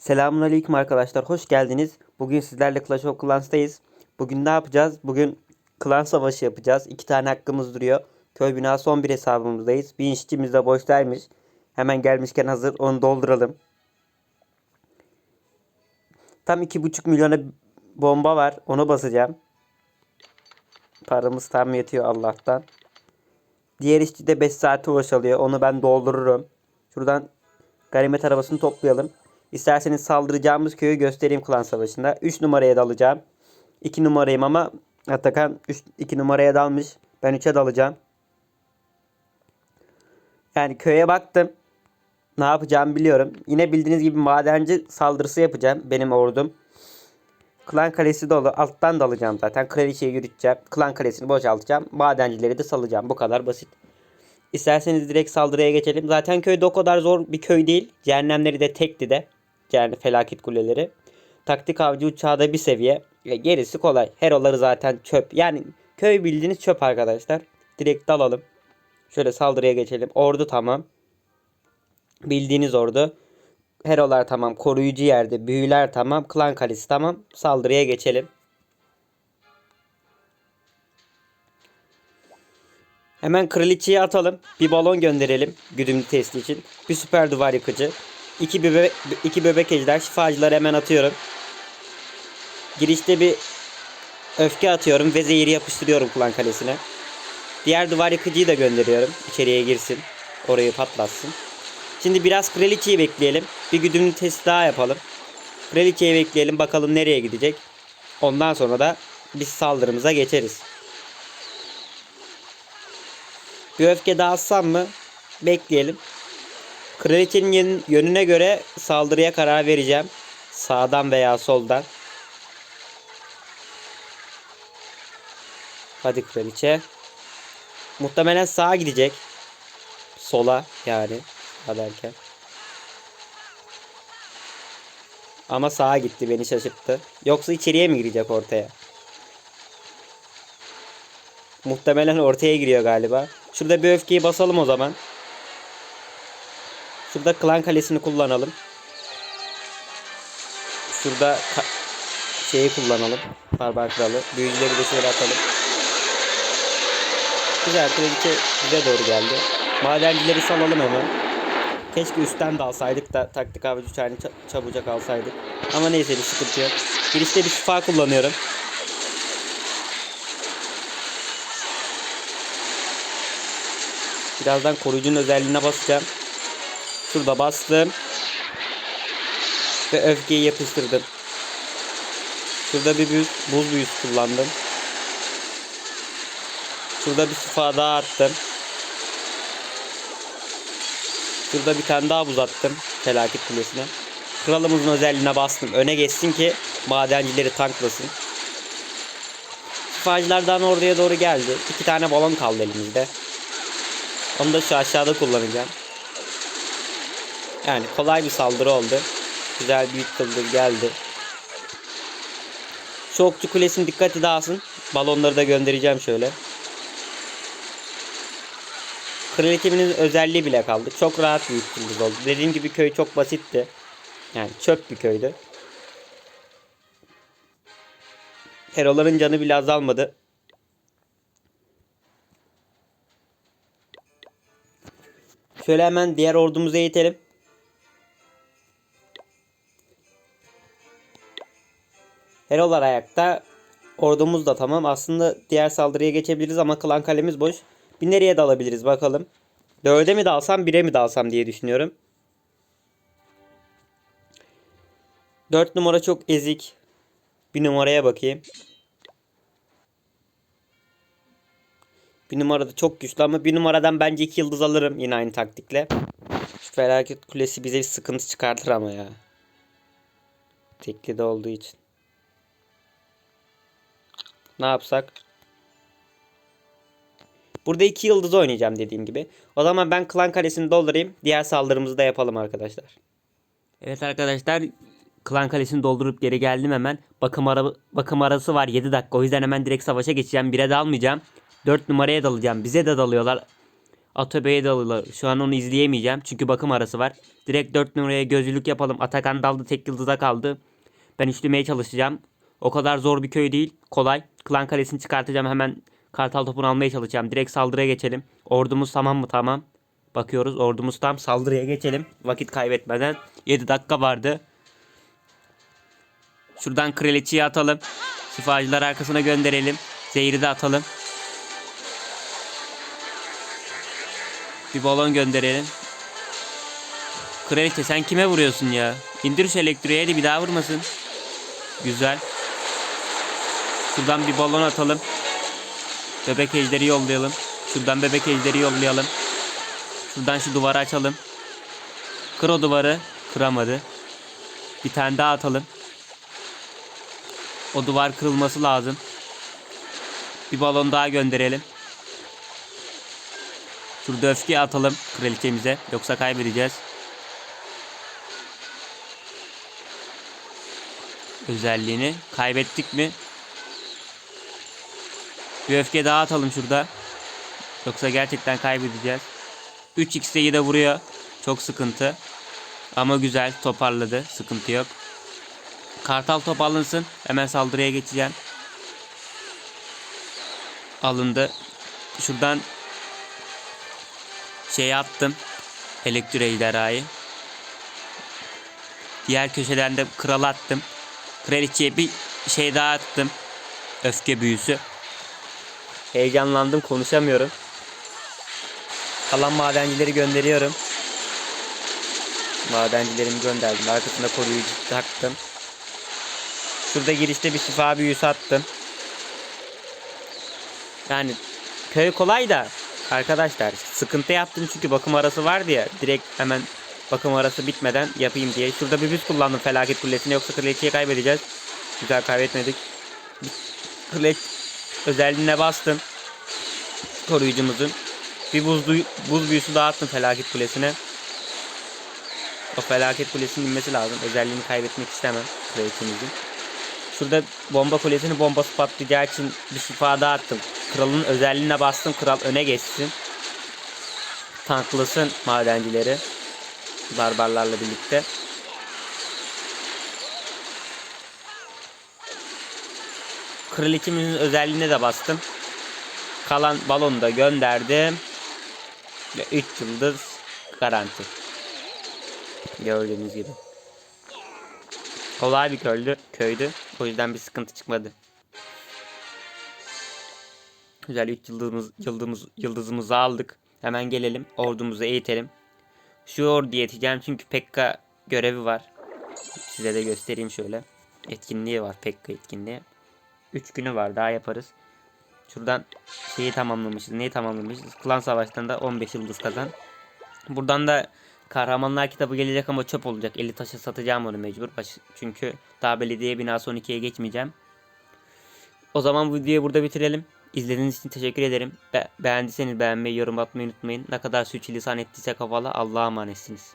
Selamünaleyküm arkadaşlar. Hoş geldiniz. Bugün sizlerle Clash of Clans'tayız. Bugün ne yapacağız? Bugün klan savaşı yapacağız. İki tane hakkımız duruyor. Köy binası 11 hesabımızdayız. Bir işçimiz de boştaymış. Hemen gelmişken hazır onu dolduralım. Tam 2,5 milyona bomba var. Onu basacağım. Paramız tam yetiyor Allah'tan. Diğer işçi de 5 saate boşalıyor. Onu ben doldururum. Şuradan ganimet arabasını toplayalım. İsterseniz saldıracağımız köyü göstereyim klan savaşında. 3 numaraya dalacağım. 2 numarayım ama Atakan 2 numaraya dalmış. Ben 3'e dalacağım. Yani köye baktım. Ne yapacağımı biliyorum. Yine bildiğiniz gibi madenci saldırısı yapacağım. Benim ordum. Klan kalesi dolu. Alttan dalacağım zaten. Kraliçeyi yürüteceğim. Klan kalesini boşaltacağım. Madencileri de salacağım. Bu kadar basit. İsterseniz direkt saldırıya geçelim. Zaten köyde o kadar zor bir köy değil. Cehennemleri de tekti de. Yani felaket kuleleri. Taktik avcı uçağı da bir seviye. E, Gerisi kolay. Heroları zaten çöp. Yani köy bildiğiniz çöp arkadaşlar. Direkt dalalım. Şöyle saldırıya geçelim. Ordu tamam. Bildiğiniz ordu. Herolar tamam. Koruyucu yerde. Büyüler tamam. Klan kalesi tamam. Saldırıya geçelim. Hemen kraliçeyi atalım. Bir balon gönderelim. Güdümlü testi için. Bir süper duvar yıkıcı. İki, bebe iki bebek ejder. Şifacıları hemen atıyorum. Girişte bir öfke atıyorum ve zehiri yapıştırıyorum klan kalesine. Diğer duvar yıkıcıyı da gönderiyorum. İçeriye girsin. Orayı patlatsın. Şimdi biraz kraliçeyi bekleyelim. Bir güdümlü test daha yapalım. Kraliçeyi bekleyelim bakalım nereye gidecek. Ondan sonra da biz saldırımıza geçeriz. Bir öfke daha atsam mı? Bekleyelim. Kraliçenin yön- yönüne göre saldırıya karar vereceğim. Sağdan veya soldan. Hadi kraliçe. Muhtemelen sağa gidecek. Sola yani. Sağ. Ama sağa gitti beni şaşırttı. Yoksa içeriye mi girecek ortaya? Muhtemelen ortaya giriyor galiba. Şurada bir öfkeyi basalım o zaman. Şurada klan kalesini kullanalım. Şurada şeyi kullanalım. Barbar kralı. Büyücüleri de şöyle atalım. Güzel kraliçe bize doğru geldi. Madencileri salalım hemen. Keşke üstten de alsaydık da taktik avcı uçağını ça- çabucak alsaydık. Ama neyse bir sıkıntı yok. Girişte bir şifa kullanıyorum. Birazdan koruyucunun özelliğine basacağım. Şurada bastım. Ve öfkeyi yapıştırdım. Şurada bir büyü, buz büyüsü kullandım. Şurada bir şifa daha attım. Şurada bir tane daha buz attım. Felaket kulesine. Kralımızın özelliğine bastım. Öne geçsin ki madencileri tanklasın. Şifacılardan oraya doğru geldi. İki tane balon kaldı elimizde. Onu da şu aşağıda kullanacağım. Yani kolay bir saldırı oldu. Güzel bir saldırı geldi. Şu okçu kulesinin dikkati dağılsın. Balonları da göndereceğim şöyle. Kraliçemin özelliği bile kaldı. Çok rahat bir yıldız oldu. Dediğim gibi köy çok basitti. Yani çöp bir köydü. Heroların canı bile azalmadı. Şöyle hemen diğer ordumuzu eğitelim. Herolar ayakta. Ordumuz da tamam. Aslında diğer saldırıya geçebiliriz ama klan kalemiz boş. Bir nereye dalabiliriz bakalım. 4'e mi dalsam 1'e mi dalsam diye düşünüyorum. 4 numara çok ezik. Bir numaraya bakayım. Bir numara da çok güçlü ama bir numaradan bence iki yıldız alırım yine aynı taktikle. Şu felaket kulesi bize bir sıkıntı çıkartır ama ya. Tekli de olduğu için. Ne yapsak? Burada iki yıldız oynayacağım dediğim gibi. O zaman ben klan kalesini doldurayım. Diğer saldırımızı da yapalım arkadaşlar. Evet arkadaşlar. Klan kalesini doldurup geri geldim hemen. Bakım, ara bakım arası var 7 dakika. O yüzden hemen direkt savaşa geçeceğim. 1'e dalmayacağım. 4 numaraya dalacağım. Bize de dalıyorlar. Atabey'e dalılı. Şu an onu izleyemeyeceğim. Çünkü bakım arası var. Direkt 4 numaraya gözlülük yapalım. Atakan daldı tek yıldıza kaldı. Ben üçlemeye çalışacağım. O kadar zor bir köy değil. Kolay. Klan kalesini çıkartacağım. Hemen kartal topunu almaya çalışacağım. Direkt saldırıya geçelim. Ordumuz tamam mı? Tamam. Bakıyoruz. Ordumuz tam. Saldırıya geçelim. Vakit kaybetmeden. 7 dakika vardı. Şuradan kraliçeyi atalım. Şifacılar arkasına gönderelim. Zehri de atalım. Bir balon gönderelim. Kraliçe sen kime vuruyorsun ya? İndir şu elektriği hadi bir daha vurmasın. Güzel. Şuradan bir balon atalım. Bebek ejderi yollayalım. Şuradan bebek ejderi yollayalım. Şuradan şu duvarı açalım. Kır o duvarı. Kıramadı. Bir tane daha atalım. O duvar kırılması lazım. Bir balon daha gönderelim. Şurada öfke atalım kraliçemize. Yoksa kaybedeceğiz. Özelliğini kaybettik mi? Bir öfke daha atalım şurada. Yoksa gerçekten kaybedeceğiz. 3x'teyi de vuruyor. Çok sıkıntı. Ama güzel toparladı. Sıkıntı yok. Kartal top alınsın. Hemen saldırıya geçeceğim. Alındı. Şuradan şey attım. Elektro ejderhayı. Diğer köşeden de kral attım. Kraliçeye bir şey daha attım. Öfke büyüsü. Heyecanlandım konuşamıyorum. Kalan madencileri gönderiyorum. Madencilerimi gönderdim. Arkasında koruyucu taktım. Şurada girişte bir şifa büyüsü attım. Yani köy kolay da arkadaşlar sıkıntı yaptım çünkü bakım arası vardı ya. Direkt hemen bakım arası bitmeden yapayım diye. Şurada bir büs kullandım felaket kulesine yoksa kraliçeyi kaybedeceğiz. Güzel kaybetmedik. Kraliçe özelliğine bastım. Koruyucumuzun. Bir buz, buz büyüsü daha attım felaket kulesine. O felaket kulesinin inmesi lazım. Özelliğini kaybetmek istemem kraliçemizin. Şurada bomba kulesinin bombası patlayacağı için bir şifa daha attım. Kralın özelliğine bastım. Kral öne geçsin. Tanklasın madencileri. Barbarlarla birlikte. Kraliçemizin özelliğine de bastım. Kalan balonu da gönderdim. Ve 3 yıldız garanti. Gördüğünüz gibi. Kolay bir köydü, köydü. O yüzden bir sıkıntı çıkmadı. Güzel 3 yıldızımız, yıldızımız, yıldızımızı aldık. Hemen gelelim ordumuzu eğitelim. Şu ordu yeteceğim çünkü Pekka görevi var. Size de göstereyim şöyle. Etkinliği var Pekka etkinliği. 3 günü var daha yaparız. Şuradan şeyi tamamlamışız. Neyi tamamlamışız? Klan savaşlarında 15 yıldız kazan. Buradan da kahramanlar kitabı gelecek ama çöp olacak. 50 taşa satacağım onu mecbur. Çünkü daha belediye binası 12'ye geçmeyeceğim. O zaman bu videoyu burada bitirelim. İzlediğiniz için teşekkür ederim. Be- beğendiyseniz beğenmeyi, yorum atmayı unutmayın. Ne kadar sürçülisan ettiyse kafalı Allah'a emanetsiniz.